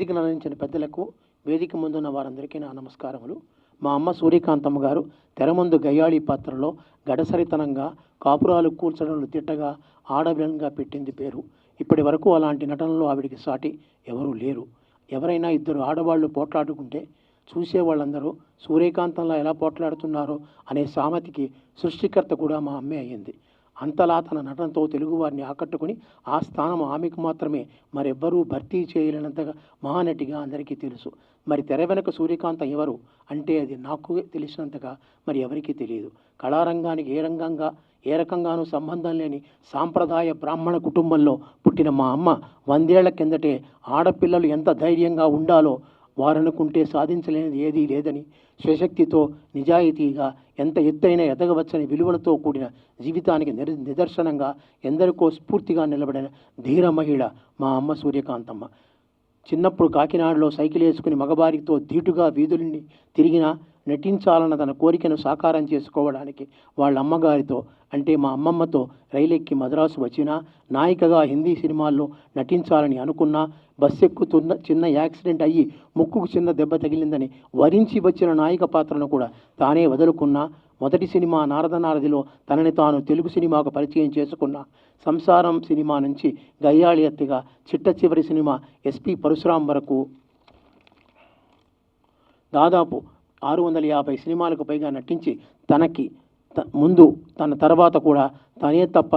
వేదికను అందించిన పెద్దలకు వేదిక ముందున్న వారందరికీ నా నమస్కారములు. మా అమ్మ సూర్యకాంతమ్మ గారు తెర ముందు గయ్యాళి పాత్రలో గడసరితనంగా కాపురాలు కూల్చడంలో తిట్టగా ఆడవిలన్గా పెట్టింది పేరు. ఇప్పటి వరకు అలాంటి నటనలో ఆవిడికి సాటి ఎవరూ లేరు. ఎవరైనా ఇద్దరు ఆడవాళ్ళు పోట్లాడుకుంటే చూసే వాళ్ళందరూ సూర్యకాంతంలో ఎలా పోట్లాడుతున్నారో అనే సామెతకి సృష్టికర్త కూడా మా అమ్మే అయ్యింది. అంతలా తన నటనతో తెలుగువారిని ఆకట్టుకుని ఆ స్థానం ఆమెకు మాత్రమే. మరెవ్వరూ భర్తీ చేయలేనంతగా మహానటిగా అందరికీ తెలుసు. మరి తెర వెనక సూర్యకాంతం ఎవరు? అంటే అది నాకు తెలిసినంతగా మరి ఎవరికీ తెలియదు. కళారంగానికి ఏ రంగంగా ఏ రకంగానూ సంబంధం లేని సాంప్రదాయ బ్రాహ్మణ కుటుంబంలో పుట్టిన మా అమ్మ వందేళ్ళ కిందటే ఆడపిల్లలు ఎంత ధైర్యంగా ఉండాలో వారనుకుంటే సాధించలేనిది ఏదీ లేదని స్వశక్తితో నిజాయితీగా ఎంత ఎత్తైన ఎదగవచ్చని విలువలతో కూడిన జీవితానికి నిర్ నిదర్శనంగా ఎందరికో స్ఫూర్తిగా నిలబడిన ధీర మహిళ మా అమ్మ సూర్యకాంతమ్మ. చిన్నప్పుడు కాకినాడలో సైకిల్ వేసుకుని మగబారితో ధీటుగా వీధుల్ని తిరిగినా నటించాలన్న తన కోరికను సాకారం చేసుకోవడానికి వాళ్ళ అమ్మగారితో అంటే మా అమ్మమ్మతో రైలెక్కి మద్రాసు వచ్చినా నాయికగా హిందీ సినిమాల్లో నటించాలని అనుకున్నా బస్సు ఎక్కుతున్న చిన్న యాక్సిడెంట్ అయ్యి ముక్కుకు చిన్న దెబ్బ తగిలిందని వరించి వచ్చిన నాయిక పాత్రను కూడా తానే వదులుకున్నా. మొదటి సినిమా నారదనారదిలో తనని తాను తెలుగు సినిమాకు పరిచయం చేసుకున్న సంసారం సినిమా నుంచి గయ్యాళి ఎత్తిగా చిట్ట చివరి సినిమా ఎస్పి పరశురాం వరకు దాదాపు ఆరు వందల యాభై సినిమాలకు పైగా నటించి తనకి త- ముందు తన తర్వాత కూడా తనే తప్ప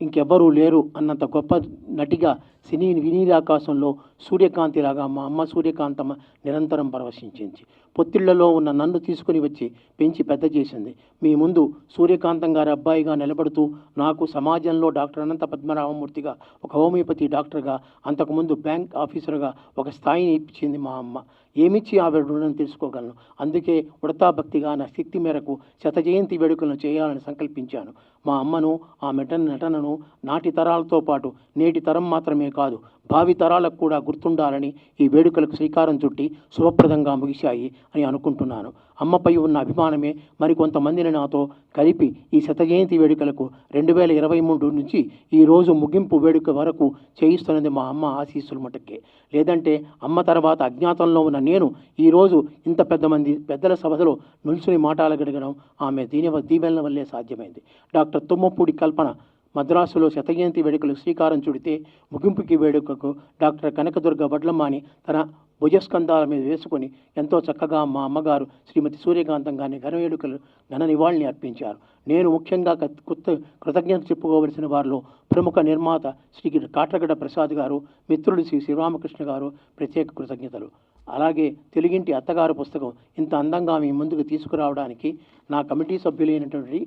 ఇంకెవ్వరూ లేరు అన్నంత గొప్ప నటిగా సినీ వినీరాకాశంలో సూర్యకాంతిలాగా మా అమ్మ సూర్యకాంతమ్మ నిరంతరం పరవశించింది. పొత్తిళ్ళలో ఉన్న నన్ను తీసుకుని వచ్చి పెంచి పెద్ద చేసింది. మీ ముందు సూర్యకాంతం గారి అబ్బాయిగా నిలబడుతూ నాకు సమాజంలో డాక్టర్ అనంత పద్మనాభమూర్తిగా ఒక హోమియోపతి డాక్టర్గా అంతకుముందు బ్యాంక్ ఆఫీసర్గా ఒక స్థాయిని ఇప్పించింది మా అమ్మ. ఏమిచ్చి ఆవిడ రుణం తెలుసుకోగలను? అందుకే ఉడతా భక్తిగా నా శక్తి మేరకు శత జయంతి వేడుకలను చేయాలని సంకల్పించాను. మా అమ్మను ఆ మెటన్ నటనను నాటి తరాలతో పాటు నేటి తరం మాత్రమే కాదు భావి తరాలకు కూడా గుర్తుండాలని ఈ వేడుకలకు శ్రీకారం చుట్టి శుభప్రదంగా ముగిశాయి అని అనుకుంటున్నాను. అమ్మపై ఉన్న అభిమానమే మరికొంతమందిని నాతో కలిపి ఈ శతజయంతి వేడుకలకు రెండు వేల ఇరవై మూడు నుంచి ఈ రోజు ముగింపు వేడుక వరకు చేయిస్తున్నది మా అమ్మ ఆశీస్సులు మటుకే. లేదంటే అమ్మ తర్వాత అజ్ఞాతంలో ఉన్న నేను ఈరోజు ఇంత పెద్ద మంది పెద్దల సభలో నిల్చుని గడగడం ఆమె దీని దీవెనల వల్లే సాధ్యమైంది. డాక్టర్ తుమ్మపూడి కల్పన మద్రాసులో శతజయంతి వేడుకలు శ్రీకారం చుడితే ముగింపుకి వేడుకకు డాక్టర్ కనకదుర్గ వడ్లమ్మాని తన భుజస్కంధాల మీద వేసుకొని ఎంతో చక్కగా మా అమ్మగారు శ్రీమతి సూర్యకాంతం గారిని ఘన వేడుకలు ఘన నివాళిని అర్పించారు. నేను ముఖ్యంగా కొత్త కృతజ్ఞత చెప్పుకోవలసిన వారిలో ప్రముఖ నిర్మాత శ్రీ కాట్రగడ్డ ప్రసాద్ గారు మిత్రుడు శ్రీ శ్రీరామకృష్ణ గారు ప్రత్యేక కృతజ్ఞతలు. అలాగే తెలుగింటి అత్తగారు పుస్తకం ఇంత అందంగా మీ ముందుకు తీసుకురావడానికి నా కమిటీ సభ్యులైనటువంటి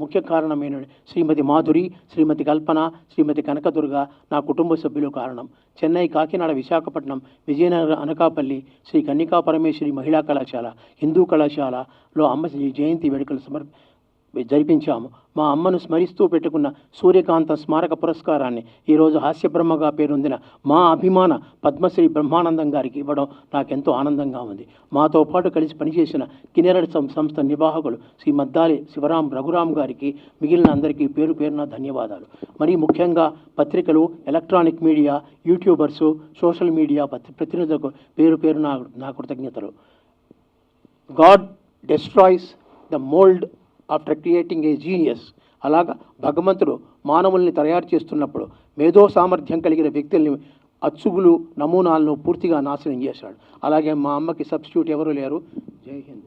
ముఖ్య కారణమైన శ్రీమతి మాధురి శ్రీమతి కల్పన శ్రీమతి కనకదుర్గ నా కుటుంబ సభ్యులు కారణం. చెన్నై కాకినాడ విశాఖపట్నం విజయనగరం అనకాపల్లి శ్రీ కన్నికా పరమేశ్వరి మహిళా కళాశాల హిందూ కళాశాలలో అమ్మ జయంతి వేడుకలు సమర్ప జరిపించాము. మా అమ్మను స్మరిస్తూ పెట్టుకున్న సూర్యకాంత స్మారక పురస్కారాన్ని ఈరోజు హాస్యబ్రహ్మగా పేరొందిన మా అభిమాన పద్మశ్రీ బ్రహ్మానందం గారికి ఇవ్వడం నాకెంతో ఆనందంగా ఉంది. మాతో పాటు కలిసి పనిచేసిన కిన్నెరడి సం- సంస్థ నిర్వాహకులు శ్రీ మద్దాలి శివరాం రఘురాం గారికి మిగిలిన అందరికీ పేరు పేరున ధన్యవాదాలు. మరీ ముఖ్యంగా పత్రికలు electronic media YouTubers social media పత్రి ప్రతినిధులకు పేరు పేరు నా నా కృతజ్ఞతలు. God destroys the mould after creating a genius. అలాగా భగవంతుడు మానవుల్ని తయారు చేస్తున్నప్పుడు మేధో సామర్థ్యం కలిగిన వ్యక్తుల్ని అచ్చుగులు నమూనాలను పూర్తిగా నాశనం చేశాడు. అలాగే మా అమ్మకి సబ్స్టిట్యూట్ ఎవరు లేరు? జై హింద్.